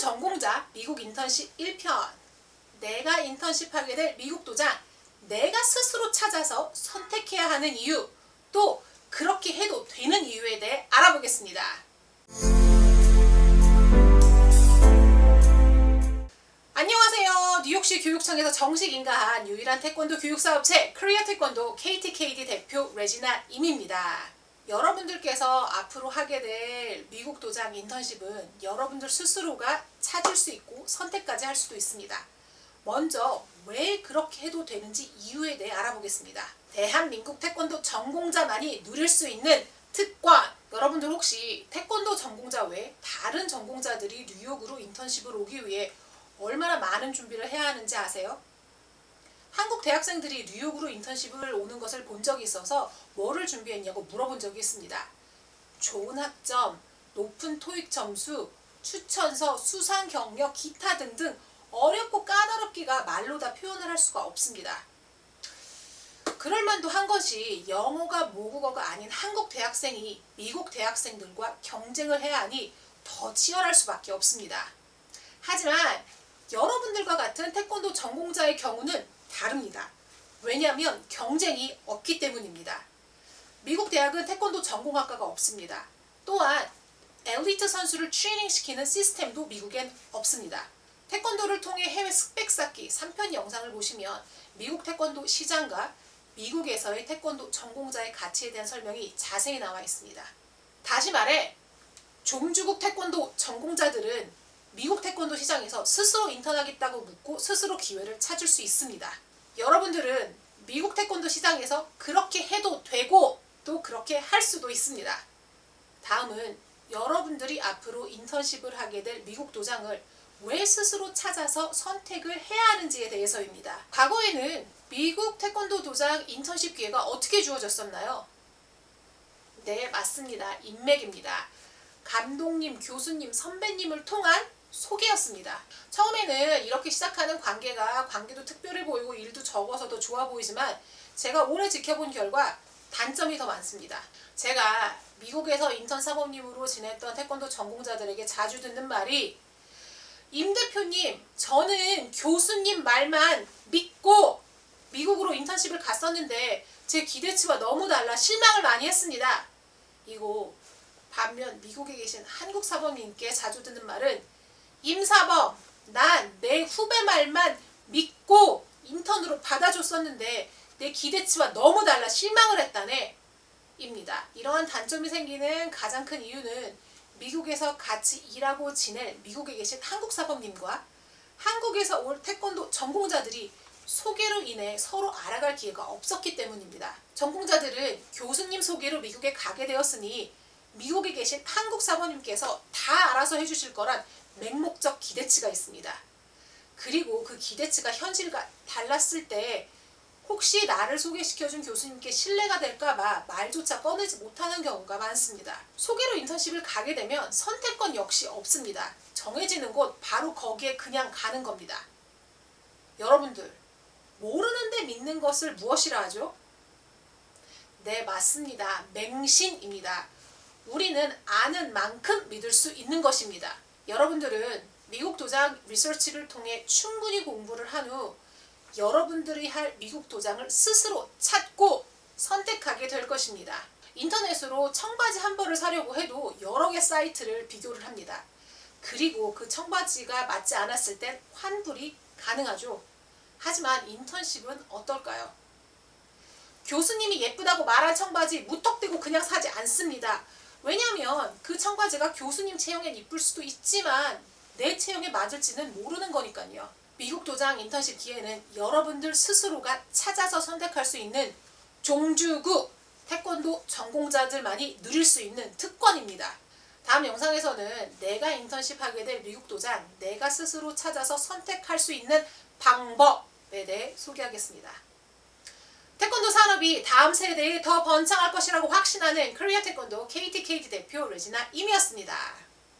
전공자 미국 인턴십 1편 내가 인턴십하게 될 미국 도장 내가 스스로 찾아서 선택해야 하는 이유 또 그렇게 해도 되는 이유에 대해 알아보겠습니다. 안녕하세요. 뉴욕시 교육청에서 정식 인가한 유일한 태권도 교육사업체 크리어 태권도 KTKD 대표 레지나 임입니다. 여러분들께서 앞으로 하게 될 미국 도장 인턴십은 여러분들 스스로가 찾을 수 있고 선택까지 할 수도 있습니다. 먼저 왜 그렇게 해도 되는지 이유에 대해 알아보겠습니다. 대한민국 태권도 전공자만이 누릴 수 있는 특권. 여러분들 혹시 태권도 전공자 외에 다른 전공자들이 뉴욕으로 인턴십을 오기 위해 얼마나 많은 준비를 해야 하는지 아세요? 한국 대학생들이 뉴욕으로 인턴십을 오는 것을 본 적이 있어서 뭐를 준비했냐고 물어본 적이 있습니다. 좋은 학점, 높은 토익 점수, 추천서, 수상 경력, 기타 등등 어렵고 까다롭기가 말로 다 표현을 할 수가 없습니다. 그럴만도 한 것이 영어가 모국어가 아닌 한국 대학생이 미국 대학생들과 경쟁을 해야 하니 더 치열할 수밖에 없습니다. 하지만 여러분들과 같은 태권도 전공자의 경우는 다릅니다. 왜냐하면 경쟁이 없기 때문입니다. 미국 대학은 태권도 전공학과가 없습니다. 또한 엘리트 선수를 트레이닝시키는 시스템도 미국엔 없습니다. 태권도를 통해 해외 스펙 쌓기 3편 영상을 보시면 미국 태권도 시장과 미국에서의 태권도 전공자의 가치에 대한 설명이 자세히 나와 있습니다. 다시 말해 종주국 태권도 전공자들은 미국 태권도 시장에서 스스로 인턴하겠다고 묻고 스스로 기회를 찾을 수 있습니다. 여러분들은 미국 태권도 시장에서 그렇게 해도 되고 또 그렇게 할 수도 있습니다. 다음은 여러분들이 앞으로 인턴십을 하게 될 미국 도장을 왜 스스로 찾아서 선택을 해야 하는지에 대해서입니다. 과거에는 미국 태권도 도장 인턴십 기회가 어떻게 주어졌었나요? 네, 맞습니다. 인맥입니다. 감독님, 교수님, 선배님을 통한 소개였습니다. 처음에는 이렇게 시작하는 관계가 관계도 특별해 보이고 일도 적어서 더 좋아 보이지만 제가 오래 지켜본 결과 단점이 더 많습니다. 제가 미국에서 인턴 사범님으로 지냈던 태권도 전공자들에게 자주 듣는 말이 임 대표님, 저는 교수님 말만 믿고 미국으로 인턴십을 갔었는데 제 기대치와 너무 달라 실망을 많이 했습니다. 이고 반면 미국에 계신 한국 사범님께 자주 듣는 말은 임사범, 난 내 후배 말만 믿고 인턴으로 받아줬었는데 내 기대치와 너무 달라 실망을 했다네. 입니다. 이러한 단점이 생기는 가장 큰 이유는 미국에서 같이 일하고 지낼 미국에 계신 한국 사범님과 한국에서 올 태권도 전공자들이 소개로 인해 서로 알아갈 기회가 없었기 때문입니다. 전공자들은 교수님 소개로 미국에 가게 되었으니 미국에 계신 한국 사모님께서 다 알아서 해주실 거란 맹목적 기대치가 있습니다. 그리고 그 기대치가 현실과 달랐을 때 혹시 나를 소개시켜준 교수님께 신뢰가 될까봐 말조차 꺼내지 못하는 경우가 많습니다. 소개로 인턴십을 가게 되면 선택권 역시 없습니다. 정해지는 곳 바로 거기에 그냥 가는 겁니다. 여러분들 모르는데 믿는 것을 무엇이라 하죠? 네 맞습니다. 맹신입니다. 우리는 아는 만큼 믿을 수 있는 것입니다. 여러분들은 미국 도장 리서치를 통해 충분히 공부를 한 후 여러분들이 할 미국 도장을 스스로 찾고 선택하게 될 것입니다. 인터넷으로 청바지 한 벌을 사려고 해도 여러 개 사이트를 비교를 합니다. 그리고 그 청바지가 맞지 않았을 땐 환불이 가능하죠. 하지만 인턴십은 어떨까요? 교수님이 예쁘다고 말한 청바지 무턱대고 그냥 사지 않습니다. 왜냐하면 그 청바지가 교수님 체형엔 이쁠 수도 있지만 내 체형에 맞을지는 모르는 거니까요. 미국 도장 인턴십 기회는 여러분들 스스로가 찾아서 선택할 수 있는 종주국 태권도 전공자들만이 누릴 수 있는 특권입니다. 다음 영상에서는 내가 인턴십 하게 될 미국 도장 내가 스스로 찾아서 선택할 수 있는 방법에 대해 소개하겠습니다. 태권도 산업이 다음 세대에 더 번창할 것이라고 확신하는 코리아 태권도 KTKD 대표 레지나 임이었습니다.